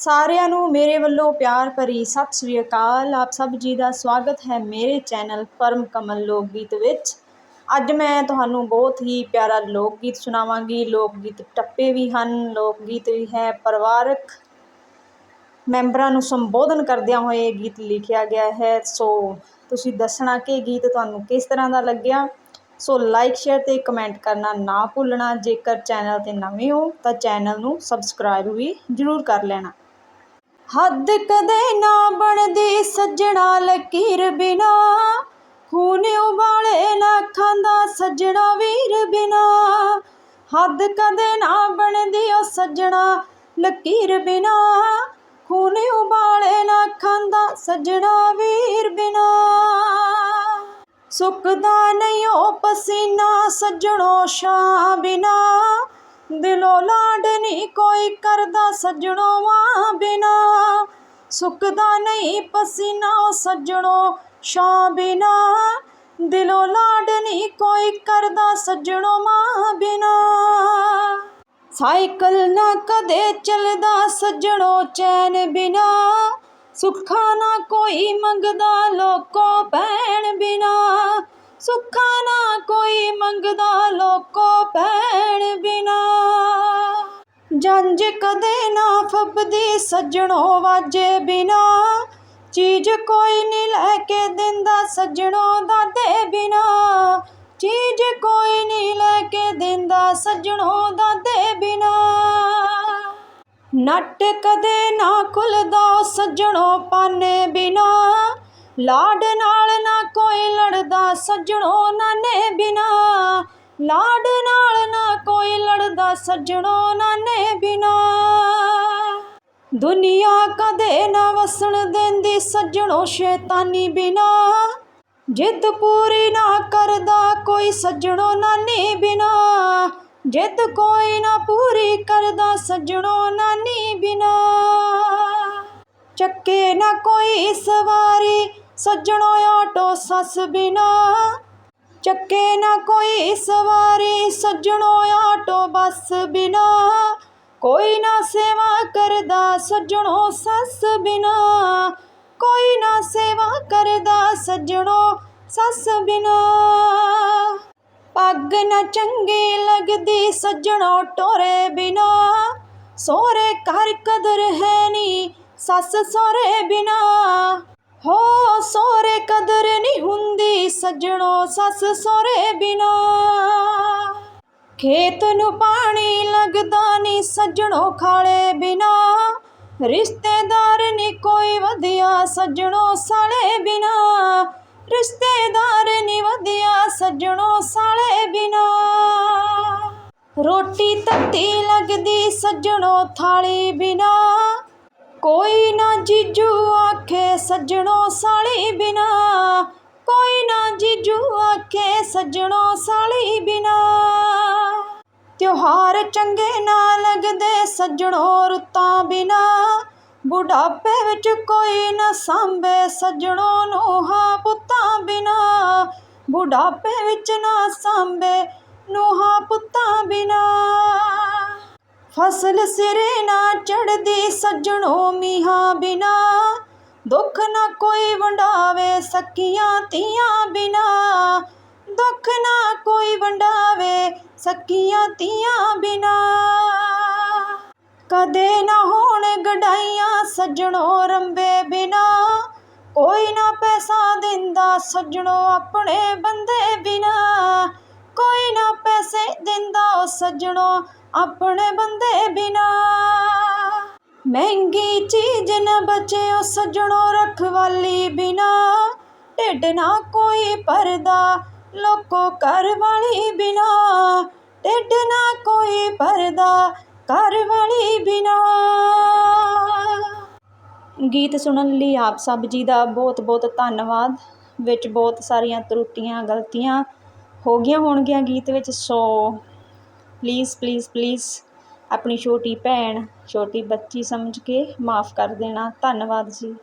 ਸਾਰਿਆਂ ਨੂੰ ਮੇਰੇ ਵੱਲੋਂ ਪਿਆਰ ਭਰੀ ਸਤਿ ਸ੍ਰੀ ਅਕਾਲ। ਆਪ ਸਭ ਜੀ ਦਾ ਸਵਾਗਤ ਹੈ ਮੇਰੇ ਚੈਨਲ ਪਰਮ ਕਮਲ ਲੋਕ ਗੀਤ ਵਿੱਚ। ਅੱਜ ਮੈਂ ਤੁਹਾਨੂੰ ਬਹੁਤ ਹੀ ਪਿਆਰਾ ਲੋਕ ਗੀਤ ਸੁਣਾਵਾਂਗੀ। ਲੋਕ ਗੀਤ ਟੱਪੇ ਵੀ ਹਨ ਲੋਕ ਗੀਤ ਵੀ ਹੈ ਪਰਿਵਾਰਕ। ਮੈਂਬਰਾਂ ਨੂੰ ਸੰਬੋਧਨ ਕਰਦਿਆਂ ਹੋਏ ਇਹ ਗੀਤ ਲਿਖਿਆ ਗਿਆ ਹੈ। ਸੋ ਤੁਸੀਂ ਦੱਸਣਾ ਕਿ ਗੀਤ ਤੁਹਾਨੂੰ ਕਿਸ ਤਰ੍ਹਾਂ ਦਾ ਲੱਗਿਆ? ਸੋ ਲਾਈਕ, ਸ਼ੇਅਰ ਤੇ ਕਮੈਂਟ ਕਰਨਾ ਨਾ ਭੁੱਲਣਾ। ਜੇਕਰ ਚੈਨਲ ਤੇ ਨਵੇਂ ਹੋ ਤਾਂ ਚੈਨਲ ਨੂੰ ਸਬਸਕ੍ਰਾਈਬ ਵੀ ਜ਼ਰੂਰ ਕਰ ਲੈਣਾ। ਹੱਦ ਕਦੇ ਨਾ ਬਣਦੀ ਸੱਜਣਾ ਲਕੀਰ ਬਿਨਾ। ਖੂਨ ਉਬਾਲੇ ਨਾ ਖਾਂਦਾ ਸੱਜਣਾ ਵੀਰ ਬਿਨਾ। ਹੱਦ ਕਦੇ ਨਾ ਬਣਦੀ ਉਹ ਸੱਜਣਾ ਲਕੀਰ ਬਿਨਾ। ਖੂਨ ਉਬਾਲੇ ਨਾ ਖਾਂਦਾ ਸੱਜਣਾ ਵੀਰ ਬਿਨਾ। ਸੁੱਕਦਾ ਨਹੀਂ ਉਹ ਪਸੀਨਾ ਸੱਜਣੋ ਸ਼ਾਂ ਬਿਨਾ। ਦਿਲੋਂ ਲਾਡ ਨਹੀਂ ਕੋਈ ਕਰਦਾ ਸੱਜਣੋ ਮਾਂ ਬਿਨਾ। ਸੁੱਕਦਾ ਨਹੀਂ ਪਸੀਨਾ ਸੱਜਣੋ ਸ਼ਾਂ ਬਿਨਾ। ਦਿਲੋਂ ਲਾਡ ਨਹੀਂ ਕੋਈ ਕਰਦਾ ਸੱਜਣੋ ਮਾਂ ਬਿਨਾ। ਸਾਈਕਲ ਨਾ ਕਦੇ ਚੱਲਦਾ ਸੱਜਣੋ ਚੈਨ ਬਿਨਾ। ਸੁੱਖਾ ਨਾ ਕੋਈ ਮੰਗਦਾ ਲੋਕੋ ਭੈਣ ਬਿਨਾ। ਸੁੱਖਾ ਨਾ ਕੋਈ ਮੰਗਦਾ ਲੋਕੋ ਭੈਣ ਜੰਜ ਕਦੇ ਨਾ ਫੱਬਦੀ, ਸੱਜਣੋ ਵਾਜੇ ਬਿਨਾ। ਚੀਜ਼ ਕੋਈ ਨਹੀਂ ਲੈ ਕੇ ਦਿੰਦਾ, ਸੱਜਣੋ ਦਾਦੇ ਬਿਨਾ। ਚੀਜ਼ ਕੋਈ ਨਹੀਂ ਲੈ ਕੇ ਦਿੰਦਾ, ਸੱਜਣੋ ਦਾਦੇ ਬਿਨਾ। ਨੱਟ ਕਦੇ ਨਾ ਖੁੱਲਦਾ, ਸੱਜਣੋ ਪਾਨੇ ਬਿਨਾ। ਲਾਡ ਨਾਲ ਨਾ ਕੋਈ ਲੜਦਾ, ਸੱਜਣੋ ਨਾਨੇ ਬਿਨਾ। ਲਾਡ ਨਾਲ ਨਾ ਕੋਈ ਲੜਦਾ ਸੱਜਣੋ ਨਾਨੇ ਬਿਨਾ। ਦੁਨੀਆ ਕਦੇ ਨਾ ਵਸਣ ਦਿੰਦੀ ਸੱਜਣੋ ਸ਼ੈਤਾਨੀ ਬਿਨਾ। ਜਿੱਦ ਪੂਰੀ ਨਾ ਕਰਦਾ ਕੋਈ ਸੱਜਣੋ ਨਾਨੀ ਬਿਨਾ। ਜਿੱਦ ਕੋਈ ਨਾ ਪੂਰੀ ਕਰਦਾ ਸੱਜਣੋ ਨਾਨੀ ਬਿਨਾ। ਚੱਕੇ ਨਾ ਕੋਈ ਸਵਾਰੀ ਸੱਜਣੋ ਆਟੋ ਸੱਸ ਬਿਨਾ। ਚੱਕੇ ਨਾ ਕੋਈ ਸਵਾਰੀ ਸੱਜਣੋ ਆਟੋ ਬੱਸ ਬਿਨਾ। ਕੋਈ ਨਾ ਸੇਵਾ ਕਰਦਾ ਸੱਜਣੋ ਸੱਸ ਬਿਨਾ। ਕੋਈ ਨਾ ਸੇਵਾ ਕਰਦਾ ਸੱਜਣੋ ਸੱਸ ਬਿਨਾ। ਪੱਗ ਨਾ ਚੰਗੀ ਲੱਗਦੀ ਸੱਜਣੋ ਟੋਰੇ ਬਿਨਾ। ਸੋਹਰੇ ਘਰ ਕਦਰ ਹੈ ਨੀ ਸੱਸ ਸੋਹਰੇ ਬਿਨਾ। ਹੋ ਸੋਹਰੇ ਕਦਰ ਨਹੀਂ ਹੁੰਦੀ ਸੱਜਣੋ ਸੱਸ ਸੋਹਰੇ ਬਿਨਾ। ਖੇਤ ਨੂੰ ਪਾਣੀ ਲੱਗਦਾ ਨਹੀਂ ਸੱਜਣੋ ਖਾਲੇ ਬਿਨਾ। ਰਿਸ਼ਤੇਦਾਰ ਨਹੀਂ ਕੋਈ ਵਧੀਆ ਸੱਜਣੋ ਸਾਲੇ ਬਿਨਾ। ਰਿਸ਼ਤੇਦਾਰ ਨਹੀਂ ਵਧੀਆ ਸੱਜਣੋ ਸਾਲੇ ਬਿਨਾ। ਰੋਟੀ ਤੱਤੀ ਲੱਗਦੀ ਸੱਜਣੋ ਥਾਲੀ ਬਿਨਾ। ਕੋਈ ਨਾ ਜੀਜੂ ਆਖੇ ਸੱਜਣੋ ਸਾਲੀ ਬਿਨਾ। ਕੋਈ ਨਾ ਜੀਜੂ ਆਖੇ ਸੱਜਣੋ ਸਾਲੀ ਬਿਨਾ। ਤਿਉਹਾਰ ਚੰਗੇ ਨਾ ਲੱਗਦੇ ਸੱਜਣੋ ਰੁੱਤਾਂ ਬਿਨਾ। ਬੁਢਾਪੇ ਵਿੱਚ ਕੋਈ ਨਾ ਸਾਂਭੇ ਸੱਜਣੋ ਨੂੰਹਾਂ ਪੁੱਤਾਂ ਬਿਨਾ। ਬੁਢਾਪੇ ਵਿੱਚ ਨਾ ਸਾਂਭੇ ਨੂੰਹਾਂ ਪੁੱਤਾਂ ਬਿਨਾ। ਫਸਲ ਸਿਰੇ ਨਾ ਚੜਦੀ ਸੱਜਣੋ ਮੀਹਾਂ ਬਿਨਾ। ਦੁੱਖ ਨਾ ਕੋਈ ਵੰਡਾਵੇ ਸਕੀਆਂ ਤੀਆਂ ਬਿਨਾ। ਦੁੱਖ ਨਾ ਕੋਈ ਵੰਡਾਵੇ ਸਕੀਆਂ ਤੀਆਂ ਬਿਨਾ। ਕਦੇ ਨਾ ਹੋਣ ਗਡਾਈਆਂ ਸੱਜਣੋ ਰੰਬੇ ਬਿਨਾ। ਕੋਈ ਨਾ ਪੈਸਾ ਦਿੰਦਾ ਸੱਜਣੋ ਆਪਣੇ ਬੰਦੇ ਬਿਨਾ। ਕੋਈ ਨਾ ਪੈਸੇ ਦਿੰਦਾ ਉਹ ਸੱਜਣੋ ਆਪਣੇ ਬੰਦੇ ਬਿਨਾ। ਮਹਿੰਗੀ ਚੀਜ਼ ਨਾ ਬਚੇ ਉਹ ਸੱਜਣੋ ਰਖਵਾਲੀ ਬਿਨਾ। ਢਿੱਡ ਨਾ ਕੋਈ ਪਰਦਾ ਲੋਕੋ ਘਰ ਵਾਲੀ ਬਿਨਾ। ਢਿੱਡ ਨਾ ਕੋਈ ਪਰਦਾ ਘਰ ਵਾਲੀ ਬਿਨਾ। ਗੀਤ ਸੁਣਨ ਲਈ ਆਪ ਸਭ ਜੀ ਦਾ ਬਹੁਤ ਬਹੁਤ ਧੰਨਵਾਦ, ਵਿੱਚ ਬਹੁਤ ਸਾਰੀਆਂ ਤਰੁੱਟੀਆਂ, ਗਲਤੀਆਂ ਹੋ ਗਈਆਂ ਹੋਣਗੀਆਂ ਗੀਤ ਵਿੱਚ ਸੋ ਪਲੀਜ਼ ਪਲੀਜ਼ ਪਲੀਜ਼ ਆਪਣੀ ਛੋਟੀ ਭੈਣ, ਛੋਟੀ ਬੱਚੀ ਸਮਝ ਕੇ ਮਾਫ ਕਰ ਦੇਣਾ। ਧੰਨਵਾਦ ਜੀ।